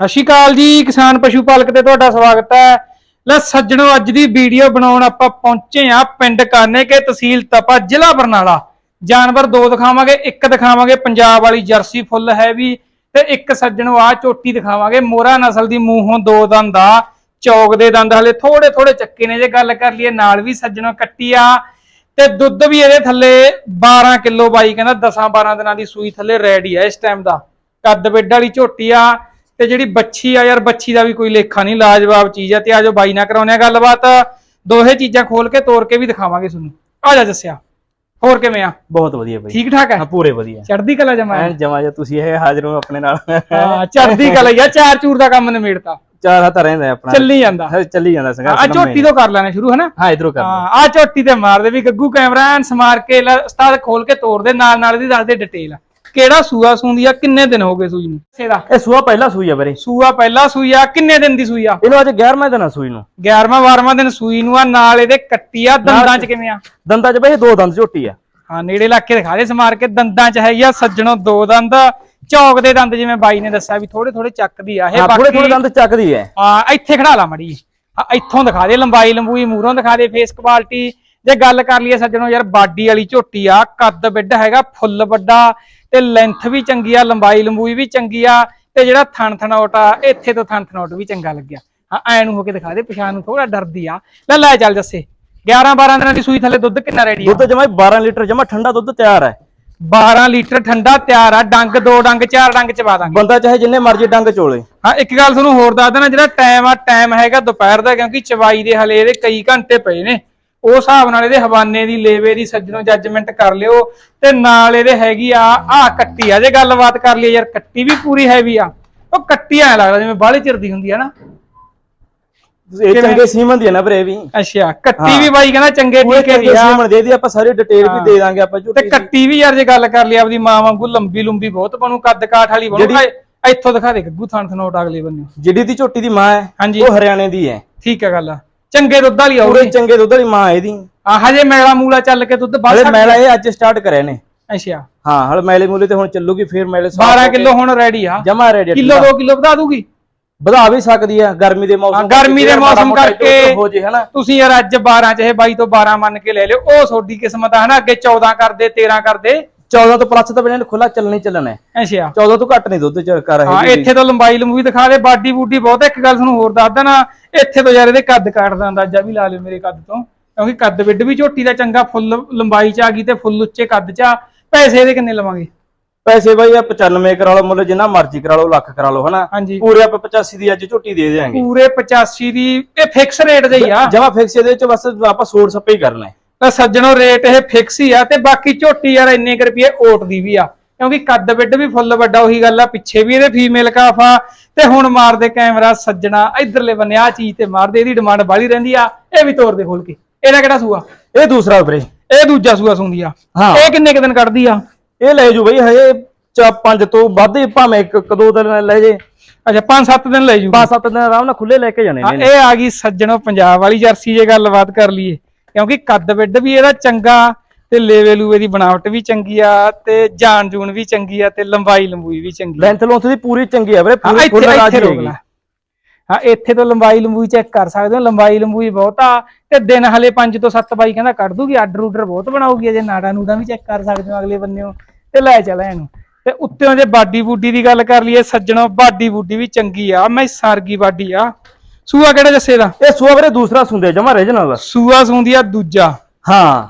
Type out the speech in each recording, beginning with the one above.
ਸਤਿ ਸ਼੍ਰੀ ਅਕਾਲ ਜੀ, ਕਿਸਾਨ ਪਸ਼ੂ ਪਾਲਕ ਤੇ ਤੁਹਾਡਾ ਸਵਾਗਤ ਹੈ। ਲੈ ਸੱਜਣੋ, ਅੱਜ ਦੀ ਵੀਡੀਓ ਬਣਾਉਣ ਆਪਾਂ ਪਹੁੰਚੇ ਆ ਪਿੰਡ ਕਾਨੇ ਕੇ ਤਹਿਸੀਲ ਤਪਾ, ਜ਼ਿਲ੍ਹਾ ਬਰਨਾਲਾ। ਜਾਨਵਰ ਦੋ ਦਿਖਾਵਾਂਗੇ, ਇੱਕ ਦਿਖਾਵਾਂਗੇ, ਪੰਜਾਬ ਵਾਲੀ ਜਰਸੀ ਫੁੱਲ ਹੈਵੀ ਤੇ ਇੱਕ ਸੱਜਣੋ ਆ ਚੋਟੀ ਦਿਖਾਵਾਂਗੇ। ਮੋਰਾ ਨਸਲ ਦੀ ਮੂੰਹੋਂ ਦੋ ਦੰਦ ਆ, ਚੌਕ ਦੇ ਦੰਦ ਹਲੇ ਥੋੜੇ ਥੋੜੇ ਚੱਕੇ ਨੇ, ਜੇ ਗੱਲ ਕਰ ਲਈਏ ਨਾਲ ਵੀ ਸੱਜਣੋ ਕੱਟੀ ਆ। ਤੇ ਦੁੱਧ ਵੀ ਇਹਦੇ ਥੱਲੇ 12 ਕਿਲੋ ਬਾਈ, ਕਹਿੰਦਾ 10 12 ਦਿਨਾਂ ਦੀ ਸੂਈ ਥੱਲੇ ਰੈਡੀ ਆ ਇਸ ਟਾਈਮ ਦਾ। ਕੱਦ ਬੈੱਡ ਵਾਲੀ ਝੋਟੀ ਆ ਤੇ ਜਿਹੜੀ ਬੱਚੀ ਆ ਯਾਰ ਬੱਚੀ ਦਾ ਵੀ ਕੋਈ ਲੇਖਾ ਨਹੀਂ ਲਾਜਵਾਬ ਚੀਜ਼ ਆ। ਤੇ ਆਜੋ ਬਾਈ ਨਾਲ ਕਰਾਉਨੇ ਆ ਗੱਲਬਾਤ। ਦੋਹੇ ਚੀਜ਼ਾਂ ਖੋਲ ਕੇ ਤੋੜ ਕੇ ਵੀ ਦਿਖਾਵਾਂਗੇ ਤੁਹਾਨੂੰ। ਆ ਜਾ ਦੱਸਿਆ ਹੋਰ ਕਿਵੇਂ ਆ? ਬਹੁਤ ਵਧੀਆ ਬਾਈ। ਠੀਕ ਠਾਕ ਹੈ? ਹਾਂ ਪੂਰੇ ਵਧੀਆ। ਚੜ੍ਹਦੀ ਕਲਾ ਜਮਾ ਐਨ ਜਮਾ ਜਾ ਤੁਸੀਂ ਇਹ ਹਾਜ਼ਰ ਹੋ ਆਪਣੇ ਨਾਲ। ਹਾਂ ਚੜ੍ਹਦੀ ਕਲਾ ਯਾ ਚਾਰ ਚੂਰ ਦਾ ਕੰਮ ਨਿਮੇੜਤਾ। ਚਾਰ ਹੱਥ ਰਹਿੰਦਾ ਆਪਣਾ। ਚੱਲੀ ਜਾਂਦਾ। ਹਾਂ, ਚੱਲੀ ਜਾਂਦਾ ਆ ਸੰਘਰਸ਼ ਝੋਟੀ ਤੋਂ ਕਰ ਲੈਣਾ ਸ਼ੁਰੂ ਹਨਾ? ਹਾਂ ਇਧਰੋਂ ਕਰ। ਹਾਂ ਆ ਝੋਟੀ ਤੇ ਮਾਰਦੇ ਵੀ ਗੱਗੂ ਕੈਮਰਾ ਐਨ ਸਮਾਰ ਕੇ ਲੈ, ਉਸਤਾਦ ਖੋਲ ਕੇ ਤੋੜ ਦੇ ਨਾਲ ਨਾਲ ਦੀ ਦੱਸ ਦੇ ਡਿਟੇਲ ਕਿਹੜਾ ਸੂਆ ਸੂੰਦੀ ਆ? ਕਿੰਨੇ ਦਿਨ ਹੋ ਗਏ ਸੂਈ ਨੂੰ? ਇਹਦਾ ਇਹ ਸੂਆ ਪਹਿਲਾ ਸੂਈ ਆ ਵੀਰੇ। ਸੂਆ ਪਹਿਲਾ ਸੂਈ ਆ ਕਿੰਨੇ ਦਿਨ ਦੀ ਸੂਈ ਆ? ਇਹਨੂੰ ਅੱਜ 11ਵਾਂ ਦਿਨ ਆ ਸੂਈ ਨੂੰ। 11ਵਾਂ 12ਵਾਂ ਦਿਨ ਸੂਈ ਨੂੰ ਆ ਨਾਲ ਇਹਦੇ ਕੱਟੀ ਆ ਦੰਦਾਂ 'ਚ ਕਿਵੇਂ ਆ? ਦੰਦਾਂ 'ਚ ਬਈ ਦੋ ਦੰਦ ਝੋਟੀ ਆ। ਹਾਂ ਨੇੜੇ ਇਲਾਕੇ ਦਿਖਾ ਦੇ ਸਮਾਰ ਕੇ ਦੰਦਾਂ 'ਚ ਹੈਗੀ ਆ ਸੱਜਣੋ ਦੋ ਦੰਦ। ਚੌਕ ਦੇ ਦੰਦ ਜਿਵੇਂ ਬਾਈ ਨੇ ਦੱਸਿਆ ਵੀ ਥੋੜੇ ਥੋੜੇ ਚੱਕਦੀ ਆ ਇਹ ਹਾਂ ਥੋੜੇ ਥੋੜੇ ਦੰਦ ਚੱਕਦੀ ਐ। ਆ ਇੱਥੇ ਖੜਾ ਲਾ ਮੜੀ ਆ ਇੱਥੋਂ ਦਿਖਾ ਦੇ ਲੰਬਾਈ ਲੰਬੂਈ ਮੂਹਰੋਂ ਦਿਖਾ ਦੇ ਫੇਸ ਕੁਆਲਿਟੀ ਜੇ ਗੱਲ ਕਰ ਲਈਏ ਸੱਜਣੋ ਯਾਰ ਬਾਡੀ ਵਾਲੀ ਝੋਟੀ ਆ ਕੱਦ ਬਿੱਡ ਹੈਗਾ ਫੁੱਲ ਵੱਡਾ ਤੇ ਲੈਂਥ ਵੀ ਚੰਗੀ ਆ ਲੰਬਾਈ ਲੰਬੂਈ ਵੀ ਚੰਗੀ ਆ ਤੇ ਜਿਹੜਾ ਥਣ ਥਣੋਟ ਆ ਇੱਥੇ ਤੋਂ ਥਣ ਥਣੋਟ ਵੀ ਚੰਗਾ ਲੱਗਿਆ। ਹਾਂ ਐ ਨੂੰ ਹੋ ਕੇ ਦਿਖਾ ਦੇ ਪਛਾਣ ਨੂੰ ਥੋੜਾ ਡਰਦੀ ਆ। ਲੈ ਲੈ ਚੱਲ ਜੱਸੇ। 11 12 ਦਿਨਾਂ ਦੀ ਸੂਈ ਥੱਲੇ ਦੁੱਧ ਕਿੰਨਾ ਰੈਡੀ ਆ? ਦੁੱਧ ਜਮਾ 12 ਲੀਟਰ ਜਮਾ ਠੰਡਾ ਦੁੱਧ ਤਿਆਰ ਹੈ 12 ਲੀਟਰ ਠੰਡਾ ਤਿਆਰ ਆ ਡੰਗ ਦੋ ਡੰਗ ਚਾਰ ਡੰਗ ਚਵਾ ਦਾਂਗੇ। ਬੰਦਾ ਚਾਹੇ ਜਿੰਨੇ ਮਰਜ਼ੀ ਡੰਗ ਚੋਲੇ। ਹਾਂ ਇੱਕ ਗੱਲ ਤੁਹਾਨੂੰ ਹੋਰ ਦੱਸ ਦੇਣਾ ਜਿਹੜਾ ਟਾਈਮ ਆ ਟਾਈਮ ਹੈਗਾ ਦੁਪਹਿਰ ਦਾ ਕਿਉਂਕਿ ਚਵਾਈ ਦੇ ਹਲੇ ਇਹਦੇ ਕਈ ਘੰਟੇ ਪਏ ਨੇ। ਉਹ ਹਿਸਾਬ ਨਾਲ ਇਹਦੇ ਹਵਾਨੇ ਦੀ ਲੇਵੇ ਦੀ ਸੱਜਣੋਂ ਜੱਜਮੈਂਟ ਕਰ ਲਿਓ ਤੇ ਨਾਲ ਇਹਦੇ ਹੈਗੀ ਆ ਆ ਕੱਟੀ ਆ ਜੇ ਗੱਲਬਾਤ ਕਰ ਲਈ ਯਾਰ ਕੱਟੀ ਵੀ ਪੂਰੀ ਹੈਵੀ ਆ। ਉਹ ਕੱਟੀ ਐ ਲੱਗਦਾ ਜਿਵੇਂ ਬਾਹਲੀ ਚਿਰਦੀ ਹੁੰਦੀ ਆ ਨਾ। ਇਹ ਚੰਗੇ ਸੀਮਨ ਦੀ ਹੈ ਨਾ ਇਹ ਵੀ। ਅੱਛਾ ਕੱਟੀ ਵੀ ਬਾਈ ਕਹਿੰਦਾ ਚੰਗੇ ਟੀਕੇ ਦੀ ਆ। ਸੀਮਨ ਦੇ ਦੀ ਆਪਾਂ ਸਾਰੀ ਡਿਟੇਲ ਵੀ ਦੇ ਦਾਂਗੇ ਆਪਾਂ ਤੇ ਕੱਟੀ ਵੀ ਯਾਰ ਜੇ ਗੱਲ ਕਰ ਲਈ ਆਪਦੀ ਮਾਂ ਵਾਂਗੂ ਲੰਬੀ ਲੰਬੀ ਬਹੁਤ ਬਣੂ ਕੱਦ ਕਾਠ ਵਾਲੀ ਬਣੂ ਆ, ਇੱਥੋਂ ਦਿਖਾ ਦੇ ਗੱਗੂ ਥਣ ਥਣੋਟ ਅਗਲੇ ਬੰਨੇ। ਜਿਹੜੀ ਦੀ ਝੋਟੀ ਦੀ ਮਾਂ ਹੈ ਉਹ ਹਰਿਆਣੇ ਦੀ ਹੈ। ਠੀਕ ਹੈ ਗੱਲ ਚੰਗੇ ਦੁੱਧ ਵਾਲੀ ਪੂਰੇ ਆਉਗੀ ਚੰਗੇ ਦੁੱਧ ਵਾਲੀ ਮਾਂ ਇਹਦੀ। ਆ ਹਜੇ ਮੈਲਾ ਮੂਲਾ ਚੱਲ ਕੇ ਦੁੱਧ ਹਲੇ ਸਕਦਾ। ਮੈਲਾ ਇਹ ਅੱਜ ਸਟਾਰਟ ਕਰਿਆ ਨੇ ਅੱਛਾ। ਹਾਂ ਹਲ ਮੈਲੇ ਮੂਲੇ ਤੇ ਹੁਣ ਚੱਲੂਗੀ ਫਿਰ ਮੈਲੇ 12 ਕਿਲੋ ਹੁਣ ਰੈਡੀ ਆ। ਜਮਾ ਰੈਡੀ ਕਿਲੋ 2 ਕਿਲੋ ਵਧਾ ਦੂਗੀ? ਵਧਾ ਵੀ ਸਕਦੀ ਆ ਗਰਮੀ ਦੇ ਹਾਂ, ਮੌਸਮ ਗਰਮੀ ਦੇ ਮਾੜਾ ਮੌਸਮ ਮੋਟਾ ਕਰਕੇ ਉੱਧਰ ਹੋ ਜੇ ਹਨਾ। ਤੁਸੀਂ ਯਾਰ ਅੱਜ 12 ਚਾਹੇ 22 ਤੋਂ 12 ਮੰਨ ਕੇ ਲੈ ਲਿਓ ਉਹ ਤੁਹਾਡੀ ਕਿਸਮਤ ਆ ਹਨਾ। ਅੱਗੇ 14 ਕਰਦੇ 13 ਕਰਦੇ 14 ਤੋਂ ਪਲੱਸ ਤਾਂ ਬਣੇ ਖੁੱਲਾ ਚੱਲਣਾ ਹੀ ਚੱਲਣਾ। ਹੈ ਅੱਛਾ। 14 ਤੋਂ ਘੱਟ ਨਹੀਂ ਦੁੱਧ ਚ ਕਰ ਹਾਂ ਰਹੇ ਇੱਥੇ ਤੋਂ ਲੰਬਾਈ ਲੰਬੂਈ ਦਿਖਾ ਦੇ ਬਾਡੀ ਬੂਡੀ ਬਹੁਤ। ਇੱਕ ਗੱਲ ਤੁਹਾਨੂੰ ਹੋਰ ਦੱਸ ਦੇਣਾ ਇੱਥੇ ਤੋਂ ਯਾਰ ਇਹਦੇ ਕੱਦ ਕਾਟਦਾ ਅੰਦਾਜ਼ਾ ਵੀ ਲਾ ਲਿਓ ਮੇਰੇ ਕੱਦ ਤੋਂ। ਕਿਉਂਕਿ ਕੱਦ ਵਿੱਡ ਵੀ ਝੋਟੀ ਦਾ ਚੰਗਾ ਫੁੱਲ ਲੰਬਾਈ ਚ ਆ ਗਈ ਤੇ ਫੁੱਲ ਉੱਚੇ ਕੱਦ ਚ ਆ। ਪੈਸੇ ਇਹਦੇ ਕਿੰਨੇ ਲਵਾਂਗੇ? ਪੈਸੇ ਬਾਈ ਆ 95 ਕਰਾ ਲਓ ਮੁੱਲ ਜਿੰਨਾ ਮਰਜ਼ੀ ਕਰਾ ਲਓ ਲੱਖ ਕਰਾ ਲਓ ਹਨਾ? ਪੂਰੇ ਆਪਾਂ 85 ਦੀ ਅੱਜ ਝੋਟੀ ਦੇ ਦੇਾਂਗੇ ਪੂਰੇ 85 ਦੀ ਇਹ ਫਿਕਸ ਰੇਟ ਦੇ ਹੀ ਆ। ਜਮਾ ਫਿਕਸ ਇਹਦੇ ਚ ਬਸ ਆਪਾਂ ਸੋੜ ਸੱਪੇ ਹੀ ਕਰਨਾ। ਹੈ ਤਾਂ ਸੱਜਣੋ ਰੇਟ ਇਹ ਫਿਕਸ ਹੀ ਆ ਤੇ ਬਾਕੀ ਝੋਟੀ ਯਾਰ ਇੰਨੇ ਕੁ ਰੁਪਏ ਓਟ ਦੀ ਵੀ ਆ। ਕਿਉਂਕਿ ਕੱਦ ਬਿੱਡ ਵੀ ਫੁੱਲ ਵੱਡਾ ਉਹੀ ਗੱਲ ਆ ਪਿੱਛੇ ਵੀ ਇਹਦੇ ਫੀਮੇਲ ਕਾਫਾ ਤੇ ਹੁਣ ਮਾਰਦੇ ਕੈਮਰਾ ਸੱਜਣਾ ਇਧਰਲੇ ਬੰਨੇ ਆ ਚੀਜ਼ ਤੇ ਮਾਰਦੇ ਇਹਦੀ ਡਿਮਾਂਡ ਬਾਲੀ ਰਹਿੰਦੀ ਆ ਇਹ ਵੀ ਤੋਰ ਦੇ ਖੋਲ ਕੇ। ਇਹਦਾ ਕਿਹੜਾ ਸੂਆ? ਇਹ ਦੂਸਰਾ ਵੀਰੇ। ਇਹ ਦੂਜਾ ਸੂਆ ਸੁੰਦੀ ਆ। ਹਾਂ। ਇਹ ਕਿੰਨੇ ਕੁ ਦਿਨ ਕੱਢਦੀ ਆ? ਇਹ ਲੈ ਜੂ ਬਈ ਹਜੇ ਚਾ ਪੰਜ ਤੋਂ ਵੱਧ ਹੀ ਭਾਵੇਂ ਇੱਕ ਇੱਕ ਦੋ ਦਿਨ ਲੈ ਜੇ। ਅੱਛਾ 5-7 ਦਿਨ ਲੈ ਜੂ। ਪੰਜ ਸੱਤ ਦਿਨ ਆਰਾਮ ਨਾਲ ਖੁੱਲੇ ਲੈ ਕੇ ਜਾਣੇ ਹਾਂ ਨੇ ਇਹ ਆ ਗਈ ਸੱਜਣੋ ਪੰਜਾਬ ਵਾਲੀ ਜਰਸੀ ਜੇ ਗੱਲਬਾਤ ਕਰ ਲਈਏ। ਕਿਉਂਕਿ ਕੱਦ ਬਿੱਡ ਵੀ ਇਹਦਾ ਚੰਗਾ ਤੇ ਲੇਵੇ ਲੂਵੇ ਦੀ ਬਣਾਵਟ ਵੀ ਚੰਗੀ ਆ ਤੇ ਜਾਨ ਜੂਨ ਵੀ ਚੰਗੀ ਆ ਤੇ ਲੰਬਾਈ ਲੰਬੂਈ ਵੀ ਚੰਗੀ ਲੈਂਥ ਲੌਂਥ ਦੀ ਪੂਰੀ ਚੰਗੀ ਆ ਵੀਰੇ ਪੂਰੀ ਫੁੱਲ ਰਾਜੀ ਹੈਗੀ। ਹਾਂ ਇੱਥੇ ਤੋਂ ਲੰਬਾਈ ਲੰਬੂਈ ਚੈੱਕ ਕਰ ਸਕਦੇ ਹੋ ਲੰਬਾਈ ਲੰਬੂਈ ਬਹੁਤ ਆ ਤੇ ਦਿਨ ਹਲੇ 5 ਤੋਂ 7 ਬਾਈ ਕਹਿੰਦਾ ਕੱਢ ਦੂਗੀ ਆਰਡਰ ਉਡਰ ਬਹੁਤ ਬਣਾਉਗੀ ਜੇ ਨਾੜਾ ਨੂੜਾ ਵੀ ਚੈੱਕ ਕਰ ਸਕਦੇ ਹੋ ਅਗਲੇ ਬੰਨਿਓ ਤੇ ਲੈ ਚੱਲ ਇਹਨੂੰ। ਤੇ ਉੱਤੇੋਂ ਜੇ ਬਾਡੀ ਬੂਡੀ ਦੀ ਗੱਲ ਕਰ ਲਈਏ ਸੱਜਣੋ ਬਾਡੀ ਬੂਡੀ ਵੀ ਚੰਗੀ ਆ ਮੈਂ ਸਾਰਗੀ ਬਾਡੀ ਆ। ਸੂਆ ਕਿਹੜਾ ਜੱਸੇ ਦਾ? ਇਹ ਸੂਆ ਵੀਰੇ ਦੂਸਰਾ ਸੁੰਦੇ ਜਮਾ ਰੀਜਨਲ ਸੂਆ ਸੂੰਦੀ ਆ ਦੂਜਾ। ਹਾਂ।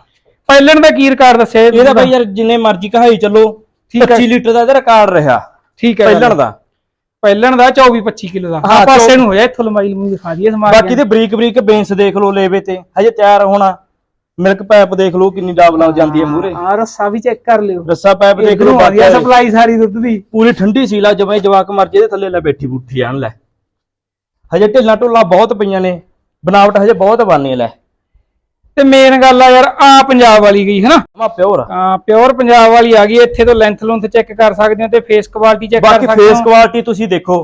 ਪਹਿਲਣ ਦਾ ਕੀ ਰਿਕਾਰਡ ਦੱਸਿਆ ਇਹ ਇਹਦਾ? ਬਈ ਯਾਰ ਜਿੰਨੇ ਮਰਜ਼ੀ ਕਹਾਈ ਚੱਲੋ ਠੀਕ ਹੈ। 25 ਲੀਟਰ ਦਾ ਇਹਦਾ ਰਿਕਾਰਡ ਰਿਹਾ। ਠੀਕ ਹੈ ਪਹਿਲਣ ਦਾ। ਪਹਿਲਣ ਦਾ 24 25 ਕਿਲੋ ਦਾ। ਹਾਂ, ਪਾਸੇ ਨੂੰ ਹੋ ਜਾ ਇੱਥੋਂ ਲੰਬਾਈ ਲੰਬੂਈ ਦਿਖਾ ਦਈਏ ਸਮਾਰ ਬਾਕੀ ਤੇ ਬਰੀਕ ਬਰੀਕ ਬੇਂਸ ਦੇਖ ਲਓ ਲੇਵੇ ਤੇ ਹਜੇ ਤਿਆਰ ਹੋਣਾ। ਮਿਲਕ ਪਾਈਪ ਦੇਖ ਲਓ ਕਿੰਨੀ ਡਾਬ ਲੱਗ ਜਾਂਦੀ ਹੈ ਮੂਰੇ ਆ ਰੱਸਾ ਵੀ ਚੈੱਕ ਕਰ ਲਿਓ। ਰੱਸਾ ਪਾਈਪ ਦੇਖ ਲਓ ਇਧਰੋਂ ਆ ਗਿਆ ਬਾਕੀ ਸਪਲਾਈ ਸਾਰੀ ਦੁੱਧ ਦੀ। ਪੂਰੀ ਠੰਡੀ ਸੀਲਾ ਜਵੇਂ ਜਵਾਕ ਮਰ ਜੇ ਇਹਦੇ ਥੱਲੇ ਲੈ ਬੈਠੀ ਬੁੱਠੀ ਆਣ ਲੈ। ਹਜੇ ਢਿੱਲਾ ਢੁੱਲਾ ਬਹੁਤ ਪਈਆਂ ਨੇ ਬਣਾਵਟ ਹਜੇ ਬਹੁਤ ਬਾਨੀ ਲੈ। ਤੇ ਮੇਨ ਗੱਲ ਆ ਯਾਰ ਆ ਪੰਜਾਬ ਵਾਲੀ ਗਈ ਹੈ ਨਾ ਮਾ ਪਿਓਰ। ਆ ਪਿਓਰ ਪੰਜਾਬ ਵਾਲੀ ਆ ਗਈ ਇੱਥੇ ਤੋਂ ਲੈਂਥ ਲੁੰਥ ਚੈੱਕ ਕਰ ਸਕਦੇ ਹੋ ਤੇ ਫੇਸ ਕੁਆਲਿਟੀ ਚੈੱਕ ਕਰ ਬਾਕੀ ਸਕਦੇ ਫੇਸ ਹੋ। ਕੁਆਲਿਟੀ ਤੁਸੀਂ ਦੇਖੋ।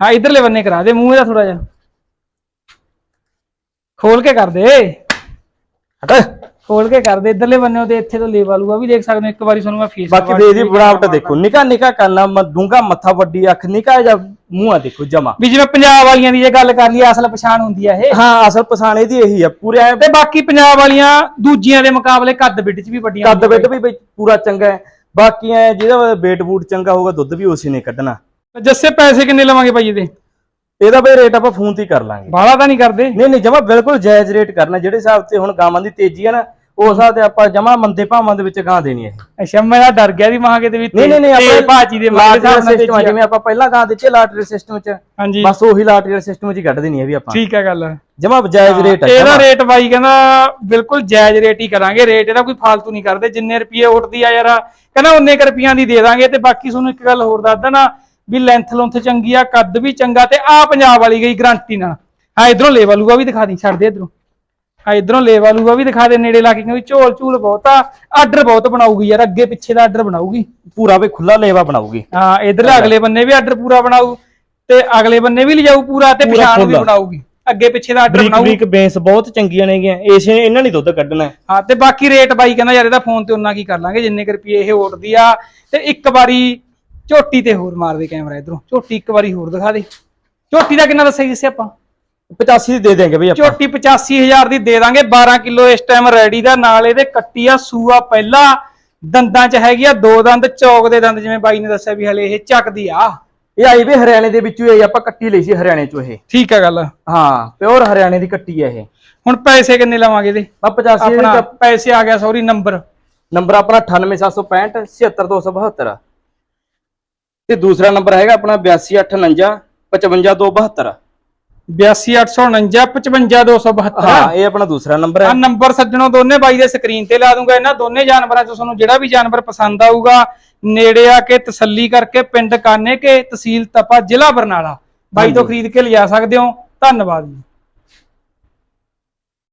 ਹਾਂ ਇਧਰਲੇ ਬੰਨੇ ਕਰਾ ਦੇ ਮੂੰਹ ਦਾ ਥੋੜਾ ਜਿਹਾ। ਖੋਲ ਕੇ ਕਰ ਦੇ। ਹਟ। ਖੋਲ ਕੇ ਕਰਦੇ ਇਧਰਲੇ ਬੰਨਿਓ ਤੇ ਇੱਥੇ ਤੋਂ ਲੇਵਾ ਲੂਆ ਵੀ ਦੇਖ ਸਕਦੇ ਹੋ ਇੱਕ ਵਾਰੀ ਤੁਹਾਨੂੰ ਮੈਂ ਫੇਸ ਬਾਕੀ ਦੇ ਇਹਦੀ ਬਣਾਵਟ ਦੇਖੋ ਨਿਕਾ ਨਿਕਾ ਕਰਨਾ ਡੂੰਗਾ ਮੱਥਾ ਵੱਡੀ ਅੱਖ ਨਿਕਾ ਜਾਂ ਮੂੰਹ ਆ ਦੇਖੋ ਜਮਾ। ਵੀ ਜਿਵੇਂ ਪੰਜਾਬ ਵਾਲੀਆਂ ਦੀ ਜੇ ਗੱਲ ਕਰ ਲਈਏ ਅਸਲ ਪਛਾਣ ਹੁੰਦੀ ਆ ਇਹ। ਹਾਂ ਅਸਲ ਪਛਾਣ ਇਹਦੀ ਇਹੀ ਆ ਪੂਰੇ ਤੇ ਬਾਕੀ ਪੰਜਾਬ ਵਾਲੀਆਂ ਦੂਜੀਆਂ ਦੇ ਮੁਕਾਬਲੇ ਕੱਦ ਬਿੱਟ ਚ ਵੀ ਵੱਡੀਆਂ ਕੱਦ ਬੈੱਡ ਵੀ ਪੂਰਾ ਚੰਗਾ ਹੈ ਬਾਕੀ ਐ ਜਿਹਦਾ ਵੇਟ ਬੂਟ ਚੰਗਾ ਹੋਊਗਾ ਦੁੱਧ ਵੀ ਉਸੇ ਨੇ ਕੱਢਣਾ। ਜੱਸੇ ਪੈਸੇ ਕਿੰਨੇ ਲਵਾਂਗੇ ਭਾਈ ਇਹਦੇ? ਇਹਦਾ ਬਈ ਰੇਟ ਆਪਾਂ ਫੋਨ ਤੇ ਕਰ ਲਾਂਗੇ। ਬਾਹਲਾ ਤਾਂ ਨਹੀਂ ਕਰਦੇ? ਨਹੀਂ ਨਹੀਂ ਜਮਾ ਬਿਲਕੁਲ ਜਾਇਜ਼ ਰੇਟ ਕਰਨਾ ਜਿਹੜੇ ਹਿਸਾਬ ਤੇ ਹੁਣ ਗਾਵਾਂ ਦੀ ਤੇਜ਼ੀ ਹੈ ਨਾ ਉਸ ਹਿਸਾਬ ਤੇ ਆਪਾਂ ਜਮਾ ਮੰਦੇ ਭਾਵਾਂ ਦੇ ਵਿੱਚ ਗਾਂ ਦੇਣੀ ਹੈ ਅੱਛਾ ਮੈਂ ਤਾਂ ਡਰ ਗਿਆ ਵੀ ਮਹਾਂਗੇ ਤੇ ਵੀ ਨਹੀਂ ਨਹੀਂ ਨਹੀਂ ਤੇਲ ਭਾਜੀ ਦੇ ਸਿਸਟਮ ਆ। ਜਿਵੇਂ ਆਪਾਂ ਪਹਿਲਾਂ ਗਾਂ ਦਿੱਤੇ ਲਾਟਰੀ ਸਿਸਟਮ ਚ ਹਾਂਜੀ। ਬਸ ਉਹੀ ਲਾਟਰੀ ਸਿਸਟਮ ਚ ਹੀ ਕੱਢ ਦੇਣੀ ਹੈ ਵੀ ਆਪਾਂ। ਠੀਕ ਹੈ ਗੱਲ। ਜਮਾ ਜਾਇਜ਼ ਰੇਟ ਹੈ ਇਹਦਾ। ਰੇਟ ਬਾਈ ਕਹਿੰਦਾ ਬਿਲਕੁਲ ਜਾਇਜ਼ ਰੇਟ ਹੀ ਕਰਾਂਗੇ। ਰੇਟ ਇਹਦਾ ਕੋਈ ਫਾਲਤੂ ਨਹੀਂ ਕਰਦੇ ਜਿੰਨੇ ਰੁਪਏ ਉੱਠਦੀ ਆ ਯਾਰ ਕਹਿੰਦਾ ਉਨੇ ਕੁ ਰੁਪਈਆਂ ਦੀ ਦੇ ਦਾਂਗੇ ਤੇ ਬਾਕੀ ਤੁਹਾਨੂੰ ਇੱਕ ਗੱਲ ਹੋਰ ਦੱਸ ਦੇਣਾ ਵੀ ਲੈਂਥ ਲੁੰਥ ਚੰਗੀ ਆ ਕੱਦ ਵੀ ਚੰਗਾ ਤੇ ਆ ਪੰਜਾਬ ਵਾਲੀ ਗਈ ਗਰੰਟੀ ਨਾਲ। ਹਾਂ ਇਧਰੋਂ ਲੇਵਾ ਲੂਗਾ ਵੀ ਦਿਖਾ ਦੀ ਛੱਡ ਦੇ ਇਧਰੋਂ। ਆ ਇਧਰੋਂ ਲੇਵਾ ਲੂਗਾ ਵੀ ਦਿਖਾ ਦੇ ਨੇੜੇ ਲਾ ਕੇ ਕਿਉਂਕਿ ਝੋਲ ਝੂਲ ਬਹੁਤ ਆ ਆਰਡਰ ਬਹੁਤ ਬਣਾਊਗੀ ਯਾਰ ਅੱਗੇ ਪਿੱਛੇ ਦਾ ਆਰਡਰ ਬਣਾਊਗੀ। ਪੂਰਾ ਵੀ ਖੁੱਲਾ ਲੇਵਾ ਬਣਾਊਗੀ। ਹਾਂ ਇਧਰ ਅਗਲੇ ਬੰਨੇ ਵੀ ਆਰਡਰ ਪੂਰਾ ਬਣਾਊ ਤੇ ਅਗਲੇ ਬੰਨੇ ਵੀ ਲਿਜਾਊ ਪੂਰਾ ਤੇ ਪਛਾਣ ਵੀ। ਬਣਾਊਗੀ। ਅੱਗੇ ਪਿੱਛੇ ਦਾ ਆਰਡਰ ਬਣਾਊ। ਬਰੀਕ ਬੇਸ ਬਹੁਤ ਚੰਗੀਆਂ ਨੇਗੀਆਂ ਇਸ ਇਹਨਾਂ ਨਹੀਂ ਦੁੱਧ ਕੱਢਣਾ। ਹੈ। ਹਾਂ ਤੇ ਬਾਕੀ ਰੇਟ ਬਾਈ ਕਹਿੰਦਾ ਯਾਰ ਇਹਦਾ ਫੋਨ ਤੇ ਉਹਨਾਂ ਕੀ ਕਰ ਲਾਂਗੇ ਜਿੰਨੇ ਕੁ ਰੁਪਏ ਇਹ ਉੱਡਦੀ ਆ ਤੇ ਇੱਕ ਵਾਰੀ ਝੋਟੀ ਤੇ ਹੋਰ ਮਾਰ ਦੇ ਕੈਮਰਾ ਇਧਰੋਂ। ਝੋਟੀ ਇੱਕ ਵਾਰੀ ਹੋਰ ਦਿਖਾ ਦੇ। ਝੋਟੀ ਦਾ ਕਿੰਨਾ ਦੱਸਿਆ ਸੀ ਆਪਾਂ? 85 ਦੀ ਦੇਂਗੇ ਬਈ ਆਪਾਂ। ਝੋਟੀ 85000 ਦੀ ਦੇ ਦਾਂਗੇ 12 ਕਿਲੋ ਇਸ ਟਾਈਮ ਰੈਡੀ ਦਾ। ਨਾਲ ਇਹਦੇ ਕੱਟੀ ਆ ਸੂਆ ਪਹਿਲਾ। ਦੰਦਾਂ 'ਚ ਹੈਗੀ ਆ ਦੋ ਦੰਦ ਚੌਕ ਦੇ ਦੰਦ ਜਿਵੇਂ ਬਾਈ ਨੇ ਦੱਸਿਆ ਵੀ ਹਲੇ ਇਹ ਚੱਕਦੀ ਆ। ਇਹ ਆਈ ਵੀ ਹਰਿਆਣੇ ਦੇ ਵਿੱਚੋਂ ਆਈ ਆਪਾਂ ਕੱਟੀ ਲਈ ਸੀ ਹਰਿਆਣੇ ਚੋਂ ਇਹ। ਠੀਕ ਆ ਗੱਲ। ਹਾਂ ਪਿਓਰ ਹਰਿਆਣੇ ਦੀ ਕੱਟੀ ਹੈ ਇਹ। ਹੁਣ ਪੈਸੇ ਕਿੰਨੇ ਲਵਾਂਗੇ ਇਹਦੇ? ਆ 85 ਆਪਣਾ ਪੈਸੇ ਆ ਗਿਆ ਸੌਰੀ ਨੰਬਰ ਨੰਬਰ ਆਪਣਾ 98765 76272 ਤੇ ਦੂਸਰਾ ਨੰਬਰ ਹੈਗਾ ਆਪਣਾ 8249 55272 82849 55272 ਹਾਂ ਇਹ ਆਪਣਾ ਦੂਸਰਾ ਨੰਬਰ ਆ ਹੈ ਨੰਬਰ ਸੱਜਣੋ ਦੋਨੇ ਬਾਈ ਦੇ ਸਕਰੀਨ ਤੇ ਲਾ ਦੂੰਗਾ ਇਹਨਾਂ ਦੋਨੇ ਜਾਨਵਰਾਂ ਚੋਂ ਤੁਹਾਨੂੰ ਜਿਹੜਾ ਵੀ ਜਾਨਵਰ ਪਸੰਦ ਆਊਗਾ ਨੇੜੇ ਆ ਕੇ ਤਸੱਲੀ ਕਰਕੇ ਪਿੰਡ ਕਾਨੇ ਕੇ ਤਹਿਸੀਲ ਤਪਾ ਜ਼ਿਲ੍ਹਾ ਬਰਨਾਲਾ। ਬਾਈ ਤੋਂ ਖਰੀਦ ਕੇ ਲਿਜਾ ਸਕਦੇ ਹੋ। ਧੰਨਵਾਦ ਜੀ।